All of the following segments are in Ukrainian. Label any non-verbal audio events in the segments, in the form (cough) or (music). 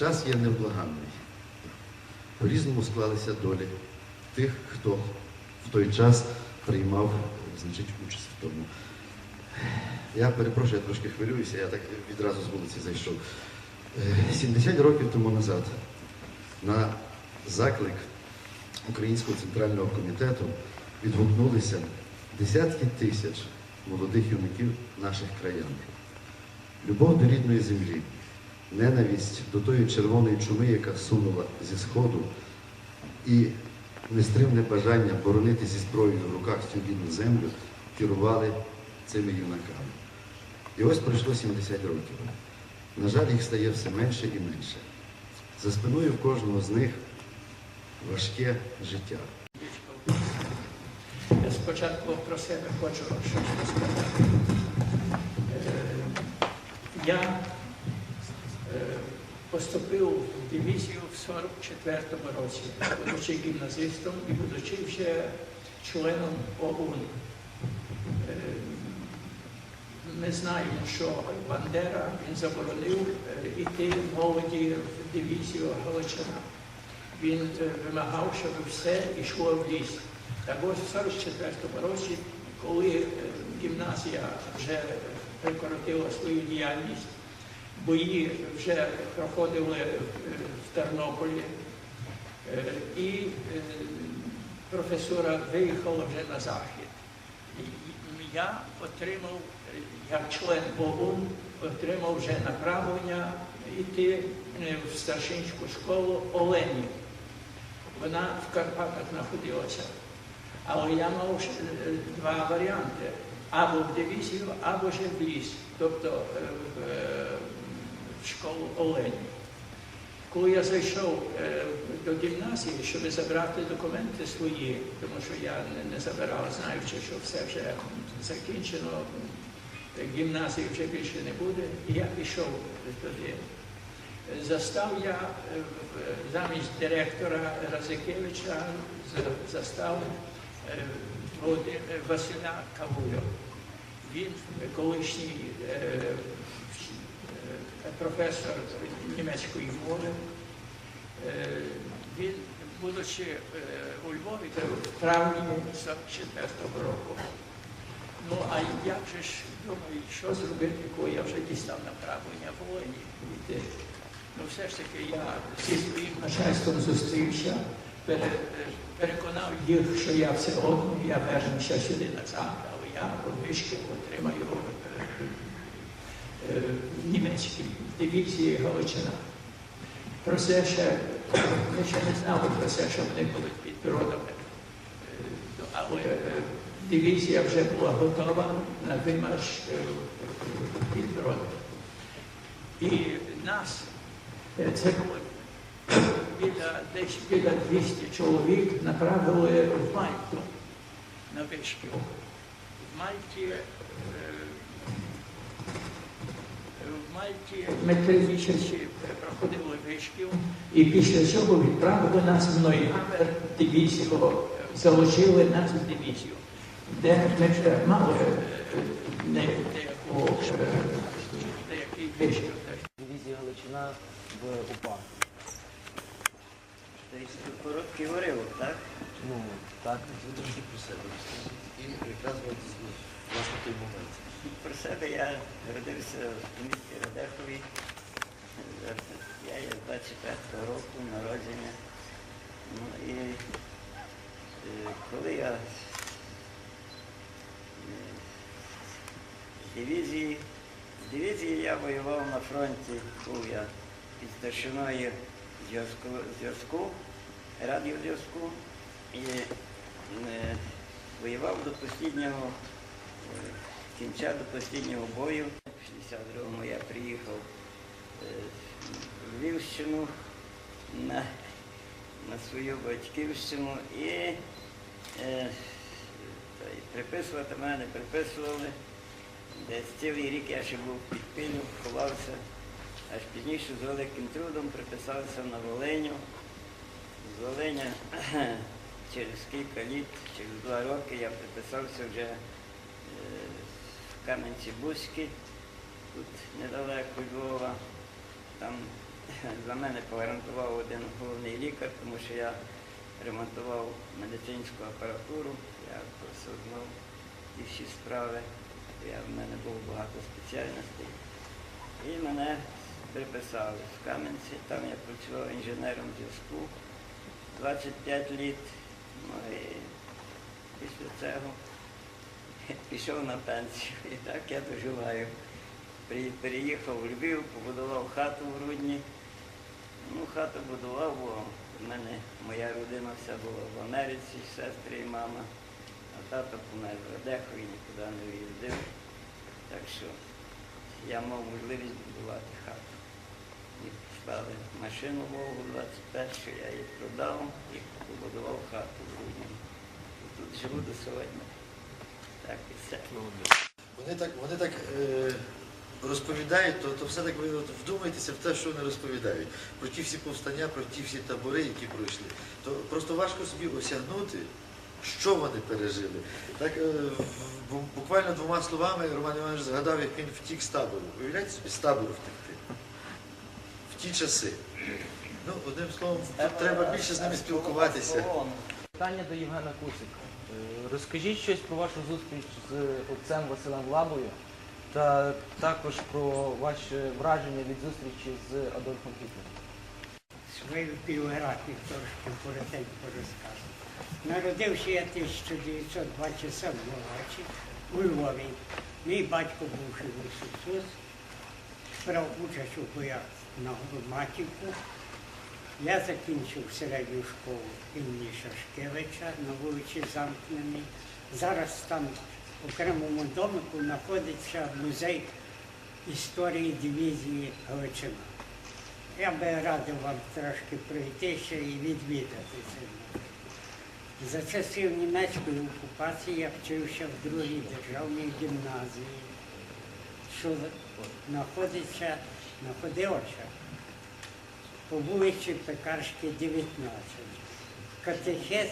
Час є невблаганний. По-різному склалися долі тих, хто в той час приймав значить, участь в тому. Я перепрошую, я трошки хвилююся, я так відразу з вулиці зайшов. Е, 70 років тому назад на заклик Українського центрального комітету відгукнулися десятки тисяч молодих юнаків наших краян. Любов до рідної землі, ненависть до тої червоної чуми, яка сунула зі сходу, і нестримне бажання боронити зі зброєю в руках цю рідну землю керували цими юнаками. І ось пройшло 70 років. На жаль, їх стає все менше і менше. За спиною в кожного з них важке життя. Я спочатку про себе хочу щось розказати. Е, Я поступив в дивізію в 44-му році, будучи гімназистом і будучи вже членом ОУН. Е, Ми знаємо, що Бандера він заборонив е, іти молоді в дивізію Галичина. Він е, вимагав, щоб все йшло в ліс. Так ось в 44-му році, коли е, гімназія вже прекратила свою діяльність, бої вже проходили е, в Тернополі, е, і е, професура виїхала вже на захід. Я отримав, як член ОУН, отримав вже направлення йти в старшинську школу Оленів. Вона в Карпатах знаходилася. Але я мав два варіанти: або в дивізію, або ж в ліс, тобто в, школу Оленів. Коли я зайшов е, до гімназії, щоб забрати документи свої, тому що я не, не забирав, знаючи, що все вже закінчено, гімназії вже більше не буде, і я пішов туди. Застав я е, замість директора Разикевича, застав е, Василя Кавуля. Він колишній е, професор німецької мови. Е, Він, будучи е, у Львові, це в травні 44-го року. Ну, а як же ж думаю, що зробити, коли я вже дістав направлення в Олені йти? Ну, все ж таки я зі своїм начальством зустрівся, е, переконав їх, що я все одно, я вернуся сюди назад, але я вишки отримаю німецькій дивізії Галичина. Про це ще, ми ще не знали про це, що вони будуть під бродами. Е, Але е, дивізія вже була готова на вимарш е, під бродом. І нас, е, це було біля, десь біля 200 чоловік направили в Мальту на вишків. В Мальті, в Мальті ми три місяці проходили вишків і після цього відправили нас в Нойгамер дивізію, залучили нас в дивізію, де ми вже мали е, е, деякий вишків. Дивізія Галичина в УПА. Тобто короткий уривок, так? Ну, так. Ви трошки про себе. І якраз власне той момент. Про себе я родився в місті Радехові. Я є 25 року народження. Ну і е, коли я з дивізії, з дивізії я воював на фронті, був я під старшиною зв'язку, зв'язку, радіозв'язку і е, воював до останнього е, кінця до останнього бою. В 62-му я приїхав е, в Львівщину на, на свою батьківщину і, е, та приписувати мене приписували. Десь цілий рік я ще був під пилю, ховався, аж пізніше з великим трудом приписався на Волиню. З Волиня (clears throat) через кілька літ, через два роки я приписався вже Кам'янці-Бузькі, тут недалеко Львова. Там (laughs) за мене погарантував один головний лікар, тому що я ремонтував медицинську апаратуру, я просто знав ті всі справи. Я, в мене було багато спеціальностей. І мене приписали в Кам'янці, там я працював інженером зв'язку 25 літ. Ну і після цього (laughs) пішов на пенсію. І так я доживаю. Переїхав в Львів, побудував хату в Рудні. Ну, хату будував, бо в мене моя родина вся була в Америці, сестри і мама. А тато помер в Радехові, нікуди не виїздив. Так що я мав можливість будувати хату. І стали машину Волгу 21, я її продав і побудував хату в Рудні. І тут живу до сьогодні. Так і все. Вони так, вони так е, розповідають, то, то все так ви от вдумайтеся в те, що вони розповідають. Про ті всі повстання, про ті всі табори, які пройшли. То просто важко собі осягнути, що вони пережили. Так е, буквально двома словами Роман Іванович згадав, як він втік з табору. Уявляєте собі з табору втекти. В ті часи. Ну, одним словом, тут треба більше з ними спілкуватися. Питання до Євгена Кусика. Розкажіть щось про вашу зустріч з отцем Василем Лабою та також про ваше враження від зустрічі з Адольфом Гітлером. свою біографію трошки коротенько розкажу. Народився я 1927 році у Львові. Мій батько бувший Ісус, брав участь у боях на Громатівку. Я закінчив середню школу імені Шашкевича на вулиці Замкненій. Зараз там в окремому домику знаходиться музей історії дивізії Галичина. Я би радив вам трошки пройтися і відвідати це. музей. За часів німецької окупації я вчився в другій державній гімназії, що знаходиться, знаходилася по вулиці Пекарській, 19. Катехез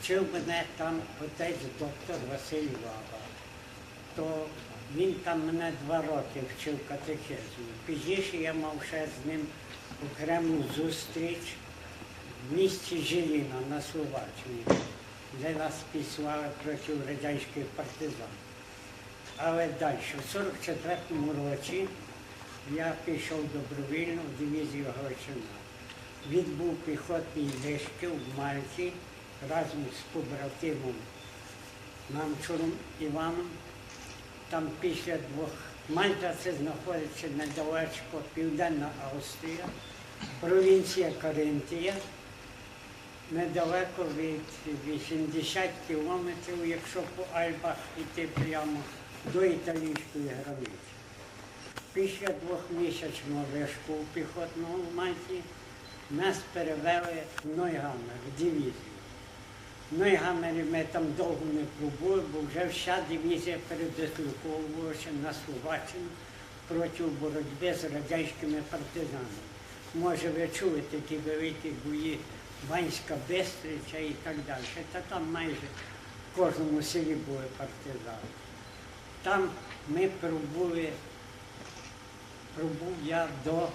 вчив мене там отець доктор Василь Лава то він там мене два роки вчив катехезу. Пізніше я мав ще з ним окрему зустріч в місті Жиліна на Словаччині, де нас післали проти радянських партизан. Але далі, в 44-му році я пішов добровільно в дивізію Галичина. Відбув піхотний вишкіл в Мальті разом з побратимом Мамчуром Іваном. Там після двох Мальта це знаходиться недалечко Південна Австрія, провінція Каринтія, недалеко від 80 кілометрів, якщо по Альпах йти прямо до італійської границі. Після двохмісячного вишку піхотного в Мальті нас перевели в Нойгамер, в дивізію. В Нойгамері ми там довго не пробули, бо вже вся дивізія передислоковувалася на Словаччину проти боротьби з радянськими партизанами. Може, ви чули такі великі бої Ванська Бестриця і так далі. Та там майже в кожному селі були партизани. Там ми пробули, пробув я до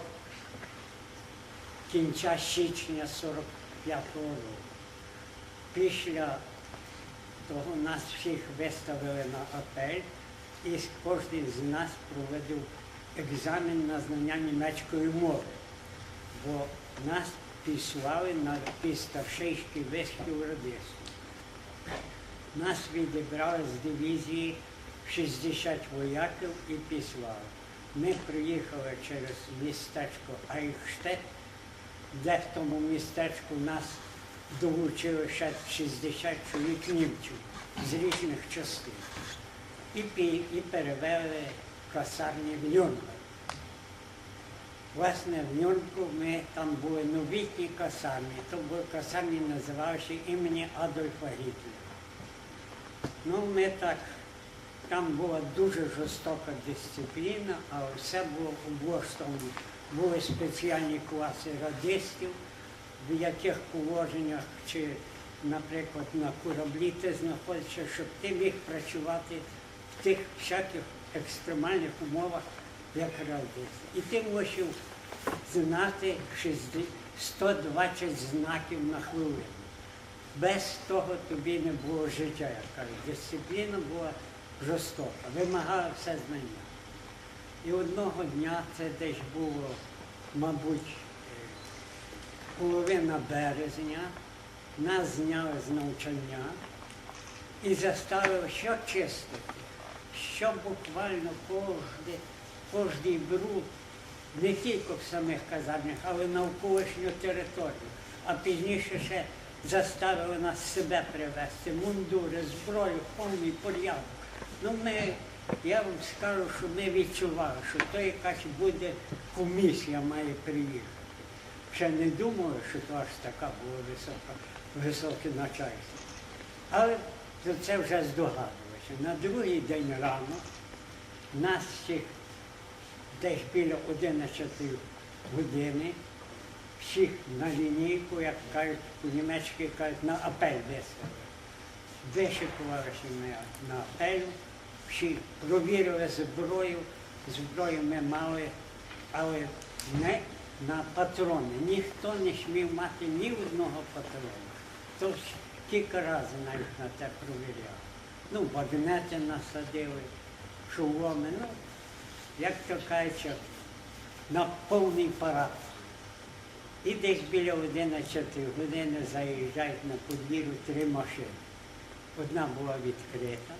кінця січня 45-го року. Після того нас всіх виставили на апель, і кожен з нас проводив екзамен на знання німецької мови, бо нас післали на пістаршийський вишкіл радистів. Нас відібрали з дивізії 60 вояків і післали. Ми приїхали через містечко Айхштет, де в тому містечку нас долучили ще 60 чоловік німців з різних частин. І, і перевели касарні в Нюрнберг. Власне, в Нюрнбергу ми там були новітні касарні, то були касарні, називалися імені Адольфа Гітлера. Ну, ми так, там була дуже жорстока дисципліна, але все було облаштовано. Були спеціальні класи радистів, в яких положеннях чи, наприклад, на кораблі ти знаходишся, щоб ти міг працювати в тих всяких екстремальних умовах, як радист. І ти мусив знати 60 120 знаків на хвилину. Без того тобі не було життя, як кажуть. Дисципліна була жорстока, вимагала все знання. І одного дня, це десь було, мабуть, е, половина березня, нас зняли з навчання і заставили що чистити, що буквально кожний, кожний бруд, не тільки в самих казарнях, але навколишню територію. А пізніше ще заставили нас себе привезти, мундури, зброю, повний порядок. Ну ми, я вам скажу, що ми відчували, що то якась буде комісія має приїхати. Ще не думали, що то аж така була висока, високе начальство. Але то це вже здогадувалося. На другий день рано нас всіх десь біля 11 години, всіх на лінійку, як кажуть, по-німецьки кажуть, на апель виставили. Вишикувалися ми на апелю, всі провірили зброю, зброю ми мали, але не на патрони. Ніхто не смів мати ні одного патрона. То кілька разів навіть на те провіряли. Ну, багнети насадили, шоломи, ну, як то кажуть, на повний парад. І десь біля 11 години заїжджають на подвір'ю три машини. Одна була відкрита,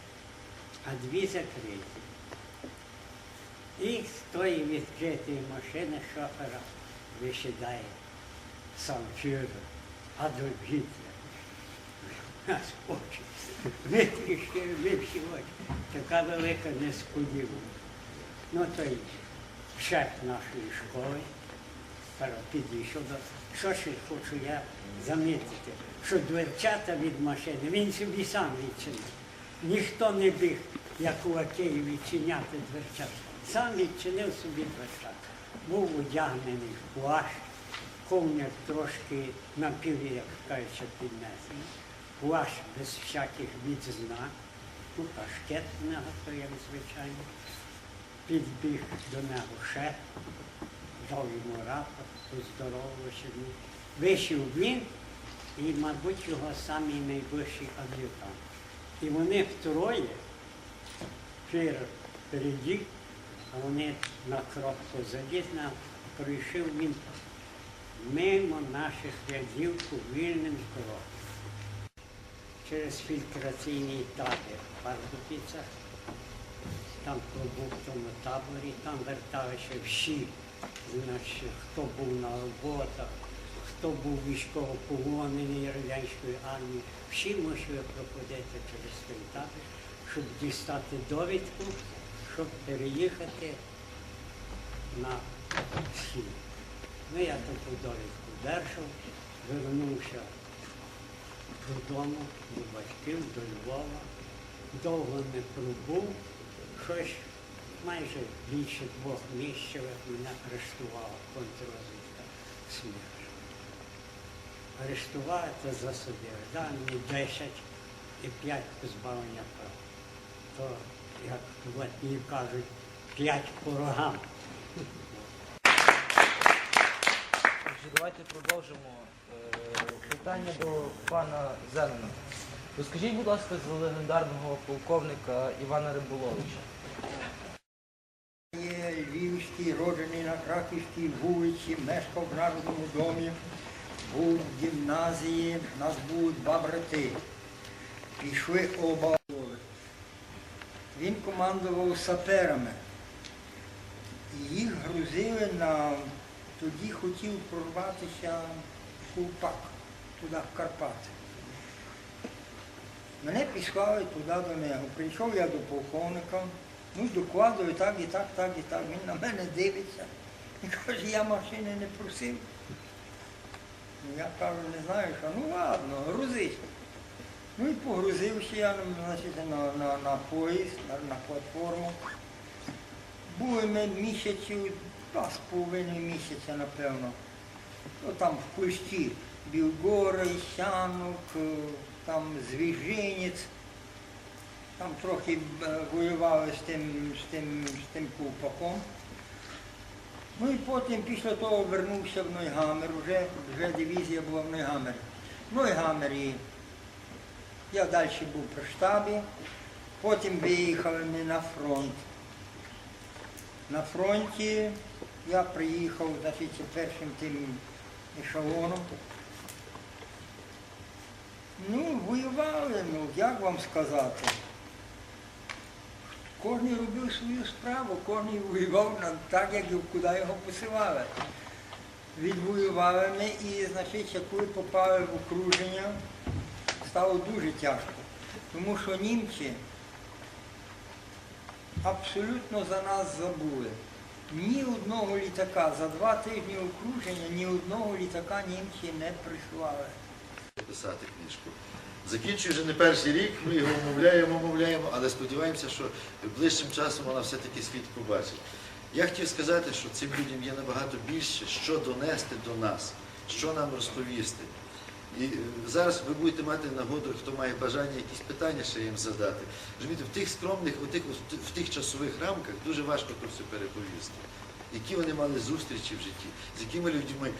а дві закриті. І з тої відкритої машини шофера висідає сам фюрер Адольф Гітлер. У нас очі. Витріщили, ми всі очі. Така велика несподіванка. Ну, той шеф нашої школи підійшов до. Що ще хочу я замітити, що дверцята від машини він собі сам відчинив. Ніхто не біг, як у Акеї, відчиняти дверцята. Сам відчинив собі дверцята. Був одягнений в плащ, ковняк трошки напів, як кажучи, піднесений. Плащ без всяких відзнак, ну, кашкет в як звичайно. Підбіг до нього шеф, дав йому рапорт, поздоровався. Вийшов він і, мабуть, його самий найближчий ад'ютант. І вони втроє, фюрер впереді, а вони на крок позаді, пройшов він мимо наших рядів вільним кроком. Через фільтраційний табір в Пардубицях там пробув в тому таборі, там верталися всі, значить, хто був на роботах, хто був військовополонений радянської армії, всі мусили проходити через табір, щоб дістати довідку, щоб переїхати на схід. Ну, я таку довідку держав, вернувся додому, до батьків, до Львова. Довго не пробув, щось майже більше двох місяців мене арештувала контррозвідка СМЕРШ. Арештували та засудили. Дали мені 10 і 5 позбавлення права. То, як в кажуть, 5 по рогам. Давайте продовжимо е, питання до пана Зенена. Розкажіть, будь ласка, з легендарного полковника Івана Риболовича. Є львівський, роджений на Краківській вулиці, мешкав в Народному домі, був в гімназії, нас були два брати. Пішли оба. Він командував саперами. І їх грузили на тоді хотів прорватися Кулпак, туди в Карпати. Мене післали туди до нього. Прийшов я до полковника, ну докладую так і так, так і так. Він на мене дивиться і каже, я машини не просив. Ну, Я кажу, не знаю, що ну ладно, грузись. Ну і погрузився я значить, на, на, на поїзд, на, на платформу. Були ми місяців, два з половиною місяця, напевно. Ну, там в кущі Білгори, Сянок, е, там Звіжинець. Там трохи е, воювали з тим, з тим, з тим ковпаком. Ну і потім після того вернувся в Нойгамер, вже, вже дивізія була в Нойгамері. В Нойгамері я далі був при штабі, потім виїхали ми на фронт. На фронті я приїхав значить, першим тим ешелоном. Ну, воювали, ну, як вам сказати. Кожен робив свою справу, кожен воював так, як куди його посилали. Відвоювали ми і, значить, коли попали в окруження, стало дуже тяжко. Тому що німці абсолютно за нас забули. Ні одного літака за два тижні окруження, ні одного літака німці не прислали. Писати книжку. Закінчує вже не перший рік, ми його умовляємо, умовляємо, але сподіваємося, що ближчим часом вона все-таки світ побачить. Я хотів сказати, що цим людям є набагато більше, що донести до нас, що нам розповісти. І е, зараз ви будете мати нагоду, хто має бажання якісь питання ще їм задати. Розумієте, в тих скромних, в тих, в тих часових рамках дуже важко то все переповісти. Які вони мали зустрічі в житті, з якими людьми.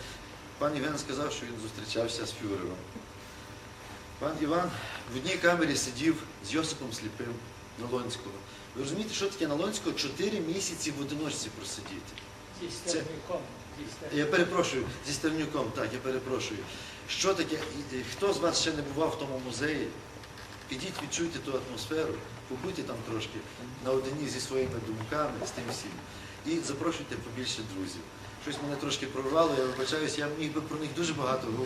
Пан Євген сказав, що він зустрічався з фюрером. Пан Іван в одній камері сидів з Йосипом Сліпим Налонського. Ви розумієте, що таке Налонського? Чотири місяці в одиночці просидіти. Зі стерняком. зі. Я перепрошую, зі Стернюком, так, я перепрошую. Що таке? Хто з вас ще не бував в тому музеї? Підіть, відчуйте ту атмосферу, побудьте там трошки наодині зі своїми думками, з тим всім. І запрошуйте побільше друзів. Щось мене трошки прорвало, я вибачаюсь, я міг би про них дуже багато говорити.